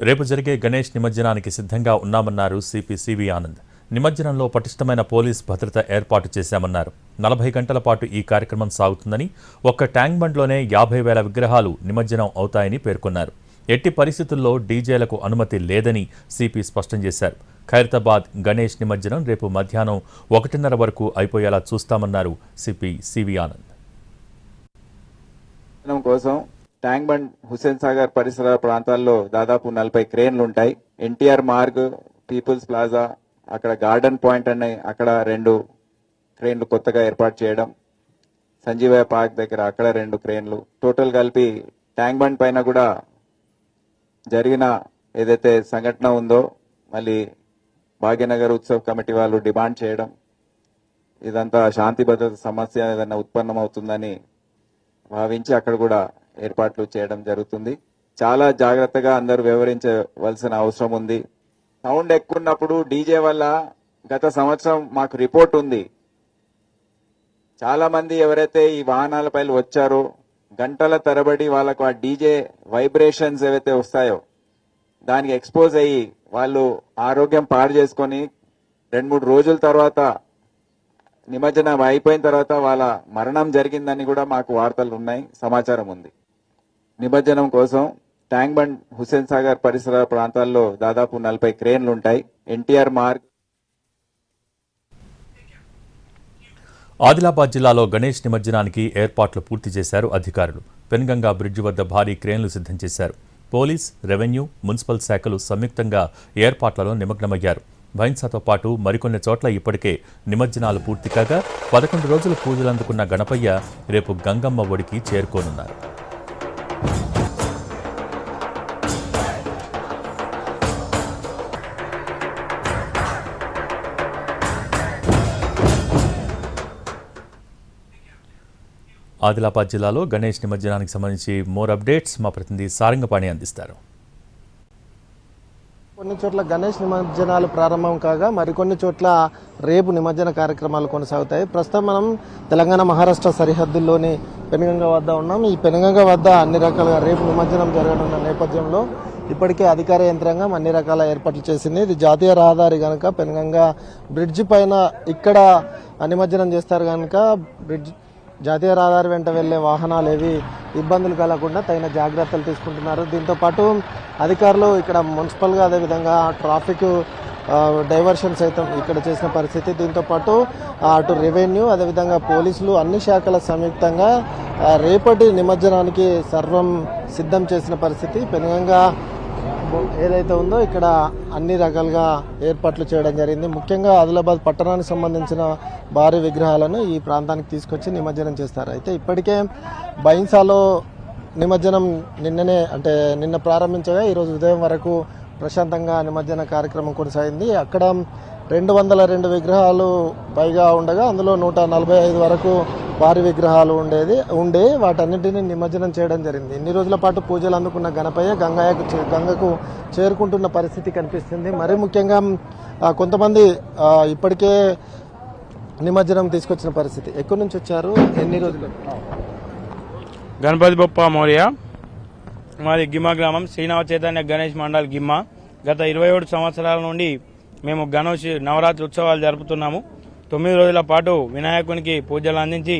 రేపు జరిగే గణేష్ నిమజ్జనానికి సిద్ధంగా ఉన్నామన్నారు సిపి సివి ఆనంద్. నిమజ్జనంలో పటిష్టమైన పోలీస్ భద్రత ఏర్పాటు చేశామన్నారు. నలభై గంటల పాటు ఈ కార్యక్రమం సాగుతుందని ఒక్క ట్యాంక్ బండ్లోనే యాభై వేల విగ్రహాలు నిమజ్జనం అవుతాయని పేర్కొన్నారు. ఎట్టి పరిస్థితుల్లో డీజేలకు అనుమతి లేదని సిపి స్పష్టం చేశారు. ఖైరతాబాద్ గణేష్ నిమజ్జనం రేపు మధ్యాహ్నం ఒకటిన్నర వరకు అయిపోయేలా చూస్తామన్నారు సిపి సివి ఆనంద్. కోసం ట్యాంక్ బండ్ హుసేన్ సాగర్ పరిసర ప్రాంతాల్లో దాదాపు నలభై క్రేన్లు ఉంటాయి. ఎన్టీఆర్ మార్గ్ పీపుల్స్ ప్లాజా అక్కడ గార్డెన్ పాయింట్ అనే అక్కడ రెండు క్రేన్లు కొత్తగా ఏర్పాటు చేయడం సంజీవయ్య పార్క్ దగ్గర అక్కడ రెండు క్రేన్లు. టోటల్ కలిపి ట్యాంక్ బండ్ పైన కూడా జరిగిన ఏదైతే సంఘటన ఉందో మళ్ళీ భాగ్యనగర్ ఉత్సవ్ కమిటీ వాళ్ళు డిమాండ్ చేయడం ఇదంతా శాంతి భద్రత సమస్య ఏదైనా ఉత్పన్నమవుతుందని భావించి అక్కడ కూడా ఏర్పాట్లు చేయడం జరుగుతుంది. చాలా జాగ్రత్తగా అందరూ వివరించవలసిన అవసరం ఉంది. సౌండ్ ఎక్కువ ఉన్నప్పుడు డీజే వల్ల గత సంవత్సరం మాకు రిపోర్ట్ ఉంది. చాలా మంది ఎవరైతే ఈ వాహనాలపై వచ్చారో గంటల తరబడి వాళ్ళకు ఆ డీజే వైబ్రేషన్స్ ఏవైతే వస్తాయో దానికి ఎక్స్పోజ్ అయ్యి వాళ్ళు ఆరోగ్యం పాడు చేసుకొని రెండు మూడు రోజుల తర్వాత నిమజ్జనం అయిపోయిన తర్వాత వాళ్ళ మరణం జరిగిందని కూడా మాకు వార్తలు ఉన్నాయి సమాచారం ఉంది. నిమజ్జనం కోసం ట్యాంక్ బండ్ హుస్సేన్ సాగర్ పరిసర ప్రాంతాల్లో దాదాపు నలభై క్రేన్లు ఉంటాయి. ఎన్టీఆర్ మార్గ్ ఆదిలాబాద్ జిల్లాలో గణేష్ నిమజ్జనానికి ఏర్పాట్లు పూర్తి చేశారు అధికారులు. పెనుగంగా బ్రిడ్జి వద్ద భారీ క్రేన్లు సిద్ధం చేశారు. పోలీస్ రెవెన్యూ మున్సిపల్ శాఖలు సంయుక్తంగా ఏర్పాట్లలో నిమగ్నమయ్యారు. భైన్సాతో పాటు మరికొన్ని చోట్ల ఇప్పటికే నిమజ్జనాలు పూర్తి కాగా పదకొండు రోజులు పూజలు అందుకున్న గణపయ్య రేపు గంగమ్మ ఒడికి చేరుకోనున్నారు. ఆదిలాబాద్ జిల్లాలో గణేష్ నిమజ్జనానికి సంబంధించి మోర్ అప్డేట్స్ మా ప్రతినిధి సారంగపాణి అందిస్తారు. కొన్ని చోట్ల గణేష్ నిమజ్జనాలు ప్రారంభం కాగా మరికొన్ని చోట్ల రేపు నిమజ్జన కార్యక్రమాలు కొనసాగుతాయి. ప్రస్తుతం మనం తెలంగాణ మహారాష్ట్ర సరిహద్దుల్లోని పెనుగంగ వద్ద ఉన్నాం. ఈ పెనుగంగ వద్ద అన్ని రకాలుగా రేపు నిమజ్జనం జరగనున్న నేపథ్యంలో ఇప్పటికే అధికార యంత్రాంగం అన్ని రకాల ఏర్పాట్లు చేసింది. ఇది జాతీయ రహదారి కనుక పెనుగంగ బ్రిడ్జ్ పైన ఇక్కడ నిమజ్జనం చేస్తారు కనుక బ్రిడ్జ్ జాతీయ రహదారి వెంట వెళ్ళే వాహనాలు ఏవి ఇబ్బందులు కలగకుండా తగిన జాగ్రత్తలు తీసుకుంటున్నారు. దీంతోపాటు అధికారులు ఇక్కడ మున్సిపల్గా అదేవిధంగా ట్రాఫిక్ డైవర్షన్ సైతం ఇక్కడ చేసిన పరిస్థితి. దీంతో పాటు అటు రెవెన్యూ అదేవిధంగా పోలీసులు అన్ని శాఖల సంయుక్తంగా రేపటి నిమజ్జనానికి సర్వం సిద్ధం చేసిన పరిస్థితి. పెనుగంగా ఏదైతే ఉందో ఇక్కడ అన్ని రకాలుగా ఏర్పాట్లు చేయడం జరిగింది. ముఖ్యంగా ఆదిలాబాద్ పట్టణానికి సంబంధించిన భారీ విగ్రహాలను ఈ ప్రాంతానికి తీసుకొచ్చి నిమజ్జనం చేస్తారు. అయితే ఇప్పటికే బైన్సాలో నిమజ్జనం నిన్ననే అంటే నిన్న ప్రారంభించగా ఈరోజు ఉదయం వరకు ప్రశాంతంగా నిమజ్జన కార్యక్రమం కొనసాగింది. అక్కడ రెండు వందల రెండు విగ్రహాలు పైగా ఉండగా అందులో నూట నలభై ఐదు వరకు వారి విగ్రహాలు ఉండేది ఉండే వాటన్నింటినీ నిమజ్జనం చేయడం జరిగింది. ఇన్ని రోజుల పాటు పూజలు అందుకున్న గణపయ్య గంగయ్యకు చే- గంగకు చేరుకుంటున్న పరిస్థితి కనిపిస్తుంది. మరీ ముఖ్యంగా కొంతమంది ఇప్పటికే నిమజ్జనం తీసుకొచ్చిన పరిస్థితి. ఎక్కడి నుంచి వచ్చారు? ఎన్ని రోజులు? గణపతి బొప్ప మౌర్య. మాది గిమ్మ గ్రామం. శ్రీనవ చైతన్య గణేష్ మండల్ గిమ్మ. గత ఇరవై ఏడు సంవత్సరాల నుండి మేము గణేష్ నవరాత్రి ఉత్సవాలు జరుపుతున్నాము. తొమ్మిది రోజుల పాటు వినాయకునికి పూజలు అందించి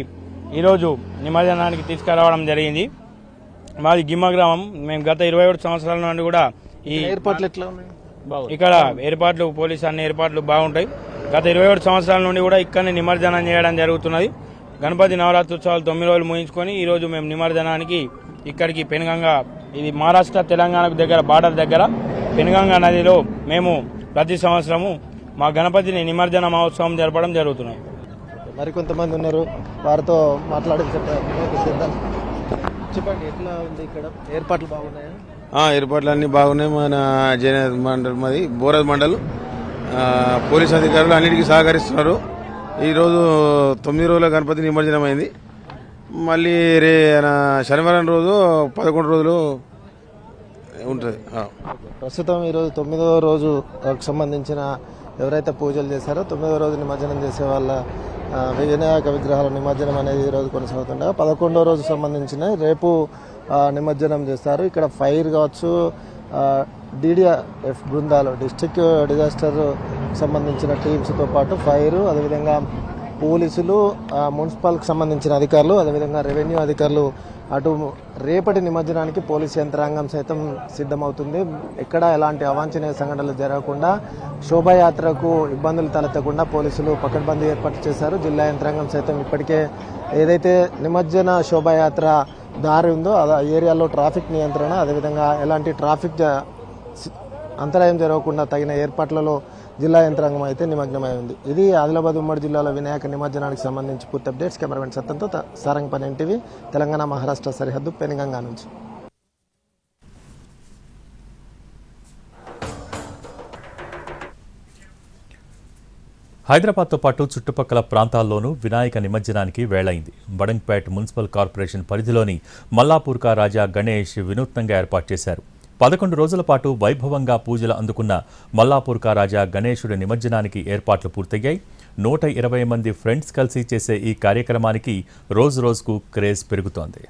ఈరోజు నిమజ్జనానికి తీసుకురావడం జరిగింది. మాది గిమ్మ గ్రామం. మేము గత ఇరవై ఏడు సంవత్సరాల నుండి కూడా ఈ ఏర్పాట్లు ఎట్లా ఉన్నాయి? ఇక్కడ ఏర్పాట్లు పోలీసు అన్ని ఏర్పాట్లు బాగుంటాయి. గత ఇరవై ఏడు సంవత్సరాల నుండి కూడా ఇక్కడనే నిమజ్జనం చేయడం జరుగుతున్నది. గణపతి నవరాత్రి ఉత్సవాలు తొమ్మిది రోజులు ముగించుకొని ఈ రోజు మేము నిమజ్జనానికి ఇక్కడికి పెనుగంగా ఇది మహారాష్ట్ర తెలంగాణకు దగ్గర బార్డర్ దగ్గర పెనుగంగా నదిలో మేము ప్రతి సంవత్సరము మా గణపతిని నిమజ్జన మహోత్సవం జరపడం జరుగుతున్నది మరికొంతమంది ఉన్నారు. వారితో చేద్దాం చెప్పండి. ఎట్లా ఉంది ఇక్కడ? ఏర్పాట్లు బాగున్నాయా? ఆ, ఏర్పాట్లు అన్ని బాగున్నాయి. మన జన మండల్ మాది బోరజ్ మండల్ ఆ, పోలీస్ అధికారులు అన్నిటికీ సహకరిస్తున్నారు. ఈరోజు తొమ్మిది రోజుల గణపతి నిమజ్జనం అయింది మళ్ళీ రే శనివారం రోజు పదకొండు రోజులు ఉంటుంది. ఆ. ప్రస్తుతం ఈరోజు తొమ్మిదవ రోజు సంబంధించిన ఎవరైతే పూజలు చేశారో తొమ్మిదవ రోజు నిమజ్జనం చేసే వాళ్ళ వినాయక విగ్రహాల నిమజ్జనం అనేది ఈ రోజు కొనసాగుతుండగా. పదకొండవ రోజు సంబంధించిన రేపు నిమజ్జనం చేస్తారు. ఇక్కడ ఫైర్ కావచ్చు డిడిఎఫ్ బృందాలు డిస్టిక్ డిజాస్టర్ సంబంధించిన టీమ్స్తో పాటు ఫైర్ అదేవిధంగా పోలీసులు మున్సిపల్కి సంబంధించిన అధికారులు అదేవిధంగా రెవెన్యూ అధికారులు అటు రేపటి నిమజ్జనానికి పోలీస్ యంత్రాంగం సైతం సిద్ధమవుతుంది. ఎక్కడ ఎలాంటి అవాంఛనీయ సంఘటనలు జరగకుండా శోభాయాత్రకు ఇబ్బందులు తలెత్తకుండా పోలీసులు పకడ్బందీ ఏర్పాటు చేశారు. జిల్లా యంత్రాంగం సైతం ఇప్పటికే ఏదైతే నిమజ్జన శోభాయాత్ర దారి ఉందో ఆ ఏరియాలో ట్రాఫిక్ నియంత్రణ అదేవిధంగా ఎలాంటి ట్రాఫిక్ అంతరాయం జరగకుండా తగిన ఏర్పాట్లలో జిల్లా యంత్రాంగం అయితే నిమగ్నమై ఉంది. ఇది ఆదిలాబాద్ ఉమ్మడి జిల్లాలో వినాయక నిమజ్జనానికి సంబంధించి పూర్తి అప్డేట్స్. కెమెరామెన్ సత్తంతో త- సారంగపని ఎన్టీవీ తెలంగాణ మహారాష్ట్ర సరిహద్దు పెనుగంగా నుంచి. హైదరాబాద్తో పాటు చుట్టుపక్కల ప్రాంతాల్లోనూ వినాయక నిమజ్జనానికి వేళైంది. బడంగ్పేట్ మున్సిపల్ కార్పొరేషన్ పరిధిలోని మల్లాపూర్కా రాజా గణేష్ వినూత్నంగా ఏర్పాటు చేశారు. పదకొండు రోజుల పాటు వైభవంగా పూజలు అందుకున్న మల్లాపూర్కా రాజా గణేశుడి నిమజ్జనానికి ఏర్పాట్లు పూర్తయ్యాయి. నూట ఇరవై మంది ఫ్రెండ్స్ కలిసి చేసే ఈ కార్యక్రమానికి రోజు రోజుకు క్రేజ్ పెరుగుతోంది.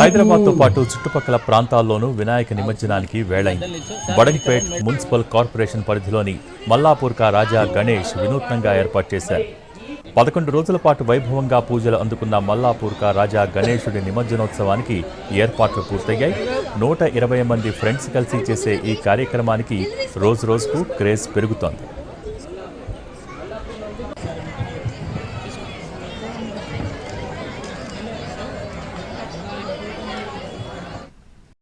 హైదరాబాద్తో పాటు చుట్టుపక్కల ప్రాంతాల్లోనూ వినాయక నిమజ్జనానికి వేళైంది. బడన్పేట్ మున్సిపల్ కార్పొరేషన్ పరిధిలోని మల్లాపూర్కా రాజా గణేష్ వినూత్నంగా ఏర్పాటు చేశారు. పదకొండు రోజుల పాటు వైభవంగా పూజలు అందుకున్న మల్లాపూర్కా రాజా గణేశుడి నిమజ్జనోత్సవానికి ఏర్పాట్లు పూర్తయ్యాయి. నూట ఇరవై మంది ఫ్రెండ్స్ కలిసి చేసే ఈ కార్యక్రమానికి రోజు రోజుకు క్రేజ్ పెరుగుతోంది.